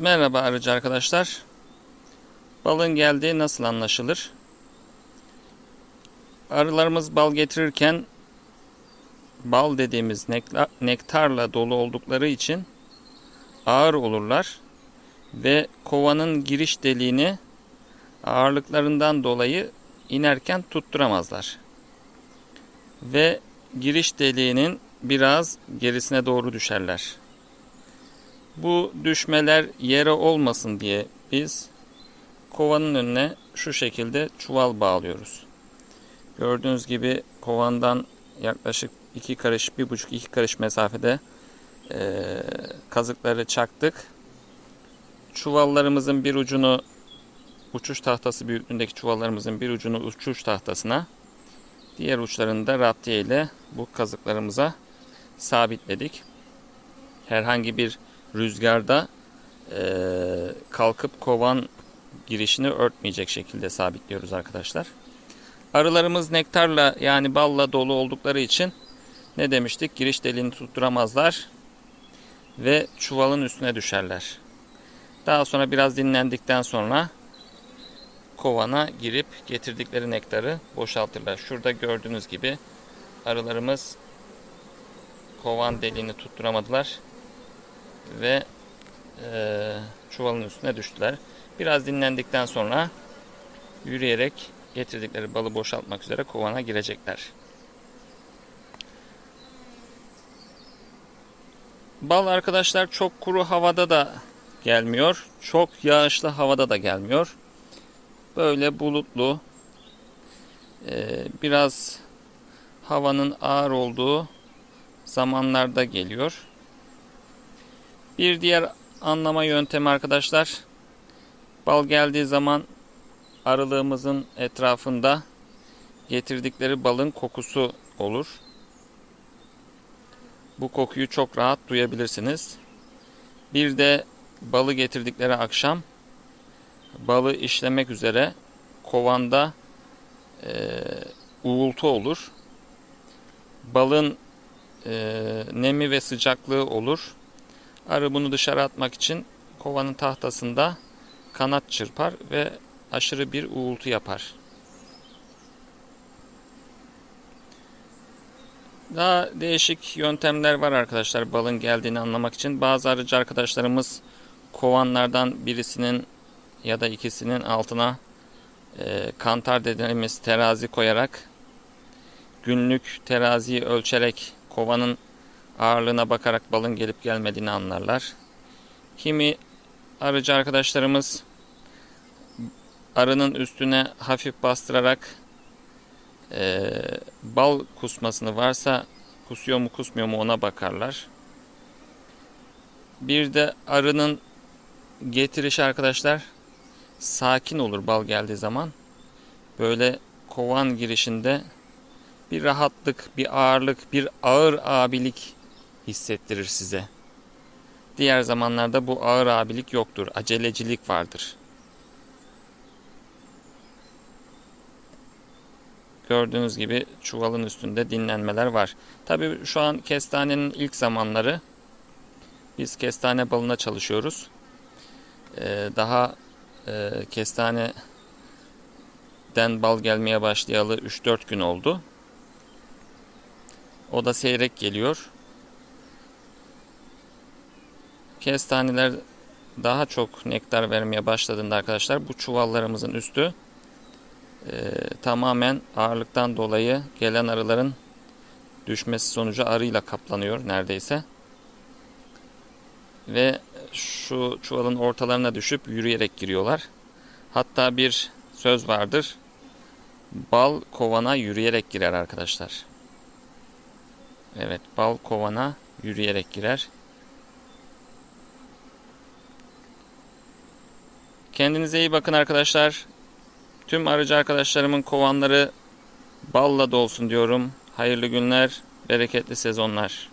Merhaba arıcı arkadaşlar. Balın geldiği nasıl anlaşılır? Arılarımız bal getirirken bal dediğimiz nektarla dolu oldukları için ağır olurlar ve kovanın giriş deliğini ağırlıklarından dolayı inerken tutturamazlar. Ve giriş deliğinin biraz gerisine doğru düşerler. Bu düşmeler yere olmasın diye biz kovanın önüne şu şekilde çuval bağlıyoruz. Gördüğünüz gibi kovandan yaklaşık iki karış, bir buçuk iki karış mesafede eee, kazıkları çaktık. Çuvallarımızın bir ucunu uçuş tahtası büyüklüğündeki çuvallarımızın bir ucunu uçuş tahtasına, diğer uçlarını da raptiye ile bu kazıklarımıza sabitledik. Herhangi bir rüzgarda eee, kalkıp kovan girişini örtmeyecek şekilde sabitliyoruz arkadaşlar. Arılarımız nektarla yani balla dolu oldukları için ne demiştik? Giriş deliğini tutturamazlar ve çuvalın üstüne düşerler. Daha sonra biraz dinlendikten sonra kovana girip getirdikleri nektarı boşaltırlar. Şurada gördüğünüz gibi arılarımız kovan deliğini tutturamadılar ve eee, çuvalın üstüne düştüler. Biraz dinlendikten sonra yürüyerek getirdikleri balı boşaltmak üzere kovana girecekler. Bal arkadaşlar çok kuru havada da gelmiyor. Çok yağışlı havada da gelmiyor. Böyle bulutlu eee, biraz havanın ağır olduğu zamanlarda geliyor. Bir diğer anlama yöntemi arkadaşlar bal geldiği zaman arılığımızın etrafında getirdikleri balın kokusu olur. Bu kokuyu çok rahat duyabilirsiniz. Bir de balı getirdikleri akşam balı işlemek üzere kovanda eee, uğultu olur. Balın eee, nemi ve sıcaklığı olur. Arı bunu dışarı atmak için kovanın tahtasında kanat çırpar ve aşırı bir uğultu yapar. Daha değişik yöntemler var arkadaşlar balın geldiğini anlamak için. Bazı arıcı arkadaşlarımız kovanlardan birisinin ya da ikisinin altına e, kantar dediğimiz terazi koyarak günlük teraziyi ölçerek kovanın ağırlığına bakarak balın gelip gelmediğini anlarlar. Kimi arıcı arkadaşlarımız arının üstüne hafif bastırarak eee, bal kusmasını varsa kusuyor mu kusmuyor mu ona bakarlar. Bir de arının getirişi arkadaşlar sakin olur bal geldiği zaman. Böyle kovan girişinde bir rahatlık, bir ağırlık, bir ağır abilik hissettirir size. Diğer zamanlarda bu ağır abilik yoktur. Acelecilik vardır. Gördüğünüz gibi çuvalın üstünde dinlenmeler var. Tabii şu an kestanenin ilk zamanları. Biz kestane balına çalışıyoruz. Ee, daha e, kestaneden bal gelmeye başlayalı 3-4 gün oldu. O da seyrek geliyor. Kestaneler daha çok nektar vermeye başladığında arkadaşlar bu çuvallarımızın üstü e, tamamen ağırlıktan dolayı gelen arıların düşmesi sonucu arıyla kaplanıyor neredeyse. Ve şu çuvalın ortalarına düşüp yürüyerek giriyorlar. Hatta bir söz vardır. Bal kovana yürüyerek girer arkadaşlar. Evet, bal kovana yürüyerek girer. Kendinize iyi bakın arkadaşlar. Tüm arıcı arkadaşlarımın kovanları balla dolsun diyorum. Hayırlı günler, bereketli sezonlar.